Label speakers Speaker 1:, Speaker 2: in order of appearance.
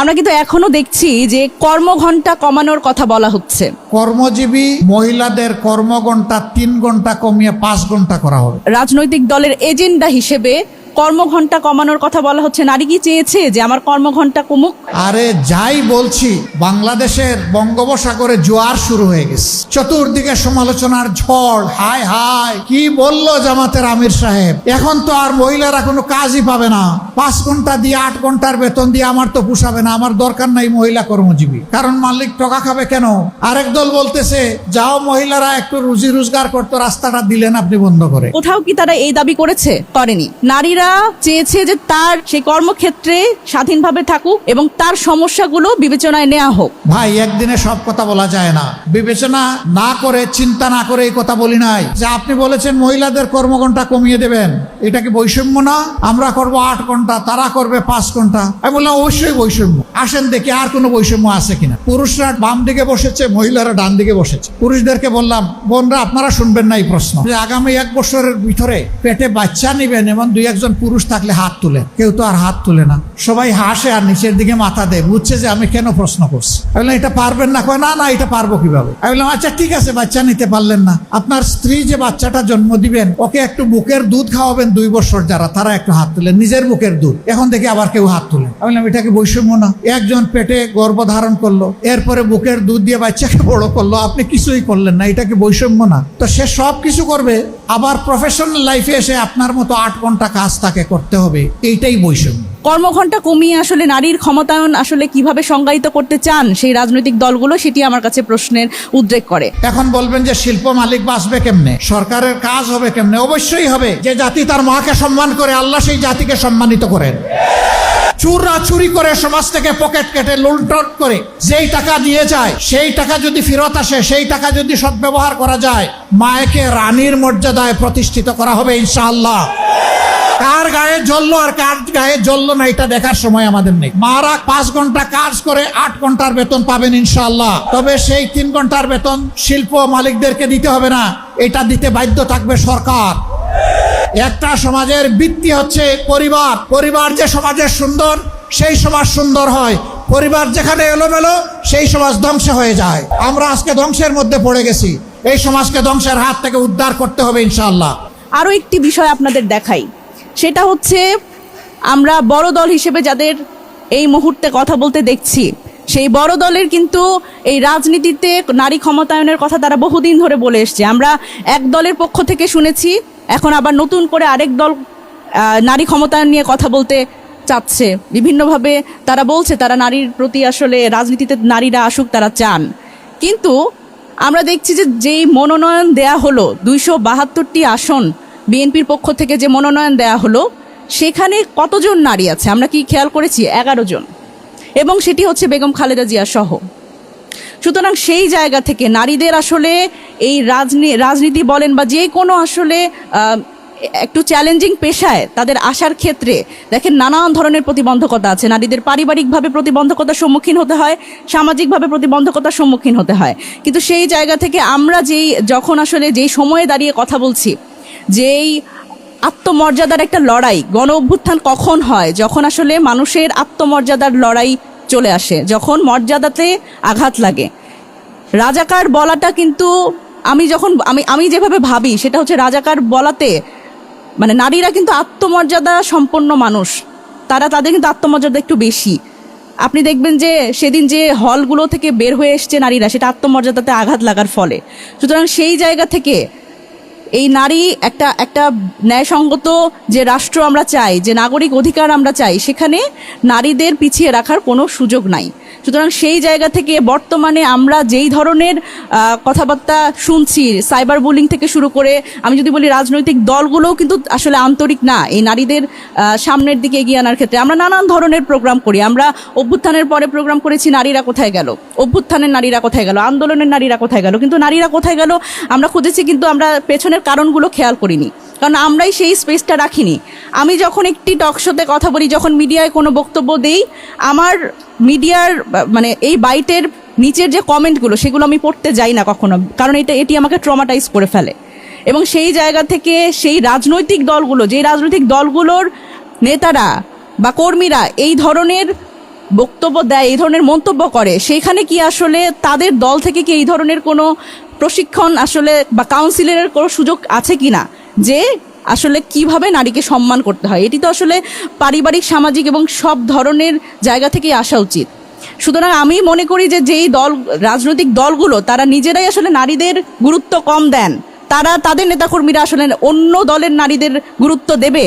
Speaker 1: আমরা কিন্তু এখনও দেখছি যে কর্মঘণ্টা কমানোর কথা বলা হচ্ছে।
Speaker 2: কর্মজীবী মহিলাদের কর্মঘণ্টা তিন ঘণ্টা কমিয়ে পাঁচ ঘণ্টা করা হবে।
Speaker 1: রাজনৈতিক দলের এজেন্ডা হিসেবে কর্মঘণ্টা কমানোর কথা বলা হচ্ছে। নারী কি চেয়েছে যে আমার কর্মঘণ্টা কমুক?
Speaker 2: আরে যাই বলছি বাংলাদেশের বঙ্গোপসাগরে জোয়ার শুরু হয়ে গেছে। চতুর্দিকে সমালোচনার ঝড় হায় হায় কি বলল জামাতের আমির সাহেব? এখন তো আর মহিলারা কোনো কাজই পাবে না। পাঁচ ঘণ্টা দিয়ে আট ঘণ্টার বেতন দিয়ে আমার তো পুষাবে না আমার দরকার নাই মহিলা কর্মজীবী। কারণ মালিক টকা খাবে কেন? আরেক দল বলতেছে যাও মহিলারা একটু রুজি রোজগার করতো রাস্তাটা দিলেন আপনি বন্ধ করে।
Speaker 1: কোথাও কি তারা এই দাবি করেছে? করেনি। নারীরা চেয়েছে যে তার সেই কর্মক্ষেত্রে স্বাধীনভাবে থাকুক এবং তার সমস্যাগুলো বিবেচনায় নেওয়া হোক।
Speaker 2: ভাই, একদিনে সব কথা বলা যায় না। বিবেচনা না করে, চিন্তা না করে এই কথা বলি নাই। যে আপনি বলেছেন মহিলাদের কর্মঘণ্টা কমিয়ে দেবেন, এটা কি বৈষম্য না? আমরা করব আট ঘণ্টা তারা করবে পাঁচ ঘণ্টা আমি বললাম, অবশ্যই বৈষম্য। আসেন দেখি আর কোনো বৈষম্য আছে কিনা। পুরুষরা বাম দিকে বসেছে, মহিলারা ডান দিকে বসেছে। পুরুষদেরকে বললাম, বোনরা, আপনারা শুনবেন না এই প্রশ্ন। যে আগামী এক বছরের ভিতরে পেটে বাচ্চা নিবেন এবং দুই একজন পুরুষ থাকলে হাত তুলে, কেউ তো আর হাত তুলে না। সবাই হাসে আর নিচের দিকে মাথা দেয়, বুঝছে যে আমি কেন প্রশ্ন করছি? আমি এটা পারবেন না? কয়, না না, এটা পারব কীভাবে? আমি বললাম আচ্ছা ঠিক আছে, বাচ্চা নিতে পারলেন না। আপনার স্ত্রী যে বাচ্চাটা জন্ম দিবেন, ওকে একটু বুকের দুধ খাওয়াবেন দুই বছর যারা, তারা একটু হাত তুলেন নিজের বুকের দুধ। এখন থেকে আবার কেউ হাত তুলে। আমি বললাম, এটা কি বৈষম্য না? একজন পেটে গর্ভ ধারণ করল, এরপরে বুকের দুধ দিয়ে বাচ্চাকে বড় করল, আপনি কিছুই করলেন না, এটা কি বৈষম্য না? তো সে সব কিছু করবে, আবার প্রফেশনাল লাইফে এসে আপনার মতো আট ঘণ্টা কাজ তাকে করতে হবে এইটাই বৈষম্য।
Speaker 1: কর্মঘণ্টা কমিয়ে আসলে নারীর ক্ষমতায়ন আসলে কীভাবে সংজ্ঞায়িত করতে চান সেই রাজনৈতিক দলগুলো সেটি আমার কাছে প্রশ্নের উদ্রেক করে।
Speaker 2: এখন বলবেন যে শিল্প মালিক বাঁচবে কেমনে? সরকারের কাজ হবে কেমনে? অবশ্যই হবে। যে জাতি তার মাকে সম্মান করে আল্লাহ সেই জাতিকে সম্মানিত করেন। চুররা চুরি করে সমাজ থেকে পকেট কেটে লুণ্ঠন করে যেই টাকা দিয়ে যায় সেই টাকা যদি ফেরত আসে সেই টাকা যদি সদ্ব্যবহার করা যায় মায়েকে রানীর মর্যাদায় প্রতিষ্ঠিত করা হবে ইনশাআল্লাহ। কার গায়ে জ্বললো আর কার গায়ে জ্বললো না, এটা দেখার সময় আমাদের নেই। মারা পাঁচ ঘণ্টা কাজ করে আট ঘণ্টার বেতন পাবেন ইনশাল্লাহ তবে সেই তিন ঘণ্টার বেতন শিল্প মালিকদেরকে দিতে হবে না, এটা দিতে বাধ্য থাকবে সরকার। একটা সমাজের ভিত্তি হচ্ছে পরিবার। পরিবার যে সমাজের সুন্দর, সেই সমাজ সুন্দর হয়। পরিবার যেখানে এলোমেলো, সেই সমাজ ধ্বংস হয়ে যায়। আমরা আজকে ধ্বংসের মধ্যে পড়ে গেছি। এই সমাজকে ধ্বংসের হাত থেকে উদ্ধার করতে হবে ইনশাল্লাহ
Speaker 1: আরও একটি বিষয় আপনাদের দেখাই। সেটা হচ্ছে আমরা বড় দল হিসেবে যাদের এই মুহূর্তে কথা বলতে দেখছি, সেই বড় দলের কিন্তু এই রাজনীতিতে নারী ক্ষমতায়নের কথা তারা বহুদিন ধরে বলে এসছে। আমরা এক দলের পক্ষ থেকে শুনেছি, এখন আবার নতুন করে আরেক দল নারী ক্ষমতায়ন নিয়ে কথা বলতে চাচ্ছে। বিভিন্নভাবে তারা বলছে, তারা নারীর প্রতি আসলে রাজনীতিতে নারীরা আসুক, তারা চান। কিন্তু আমরা দেখছি যে যেই মনোনয়ন দেয়া হলো, দুইশো বাহাত্তরটি আসন বিএনপির পক্ষ থেকে যে মনোনয়ন দেয়া হলো, সেখানে কতজন নারী আছে? আমরা কি খেয়াল করেছি? এগারো জন। এবং সেটি হচ্ছে বেগম খালেদা জিয়া সহ। সুতরাং সেই জায়গা থেকে নারীদের আসলে এই রাজনী, রাজনীতি বলেন বা যে কোনো আসলে একটু চ্যালেঞ্জিং পেশায় তাদের আসার ক্ষেত্রে দেখেন নানান ধরনের প্রতিবন্ধকতা আছে। নারীদের পারিবারিকভাবে প্রতিবন্ধকতার সম্মুখীন হতে হয়, সামাজিকভাবে প্রতিবন্ধকতার সম্মুখীন হতে হয়। কিন্তু সেই জায়গা থেকে আমরা যেই, যখন আসলে যেই সময়ে দাঁড়িয়ে কথা বলছি যেই আত্মমর্যাদার একটা লড়াই গণ অভ্যুত্থান কখন হয়? যখন আসলে মানুষের আত্মমর্যাদার লড়াই চলে আসে, যখন মর্যাদাতে আঘাত লাগে। রাজাকার বলাটা কিন্তু আমি যখন, আমি আমি যেভাবে ভাবি, সেটা হচ্ছে রাজাকার বলাতে মানে নারীরা কিন্তু আত্মমর্যাদা সম্পন্ন মানুষ। তারা, তাদের কিন্তু আত্মমর্যাদা একটু বেশি। আপনি দেখবেন যে সেদিন যে হলগুলো থেকে বের হয়ে এসছে নারীরা, সেটা আত্মমর্যাদাতে আঘাত লাগার ফলে। সুতরাং সেই জায়গা থেকে এই নারী একটা একটা ন্যায়সঙ্গত যে রাষ্ট্র আমরা চাই, যে নাগরিক অধিকার আমরা চাই, সেখানে নারীদের পিছিয়ে রাখার কোনো সুযোগ নাই। সুতরাং সেই জায়গা থেকে বর্তমানে আমরা যেই ধরনের কথাবার্তা শুনছি সাইবার বুলিং থেকে শুরু করে, আমি যদি বলি রাজনৈতিক দলগুলোও কিন্তু আসলে আন্তরিক না, এই নারীদের সামনের দিকে এগিয়ে আনার ক্ষেত্রে। আমরা নানান ধরনের প্রোগ্রাম করি। আমরা অভ্যুত্থানের পরে প্রোগ্রাম করেছি, নারীরা কোথায় গেল? অভ্যুত্থানের নারীরা কোথায় গেল? আন্দোলনের নারীরা কোথায় গেল? কিন্তু নারীরা কোথায় গেল? আমরা খুঁজেছি, কিন্তু আমরা পেছনের কারণগুলো খেয়াল করিনি। কারণ আমরাই সেই স্পেসটা রাখিনি। আমি যখন একটি টক শোতে কথা বলি, যখন মিডিয়ায় কোনো বক্তব্য দেই, আমার মিডিয়ার মানে এই বাইটের নিচের যে কমেন্টগুলো, সেগুলো আমি পড়তে যাই না কখনো, কারণ এটা, এটি আমাকে ট্রমাটাইজ করে ফেলে। এবং সেই জায়গা থেকে সেই রাজনৈতিক দলগুলো, যে রাজনৈতিক দলগুলোর নেতারা বা কর্মীরা এই ধরনের বক্তব্য দেয়, এই ধরনের মন্তব্য করে সেখানে কি আসলে তাদের দল থেকে কি এই ধরনের কোনো প্রশিক্ষণ আসলে বা কাউন্সিলের কোনো সুযোগ আছে কিনা? যে আসলে কীভাবে নারীকে সম্মান করতে হয়? এটি তো আসলে পারিবারিক, সামাজিক এবং সব ধরনের জায়গা থেকেই আসা উচিত। সুতরাং আমি মনে করি যে যেই দল, রাজনৈতিক দলগুলো, তারা নিজেরাই আসলে নারীদের গুরুত্ব কম দেন। তারা, তাদের নেতাকর্মীরা আসলে অন্য দলের নারীদের গুরুত্ব দেবে।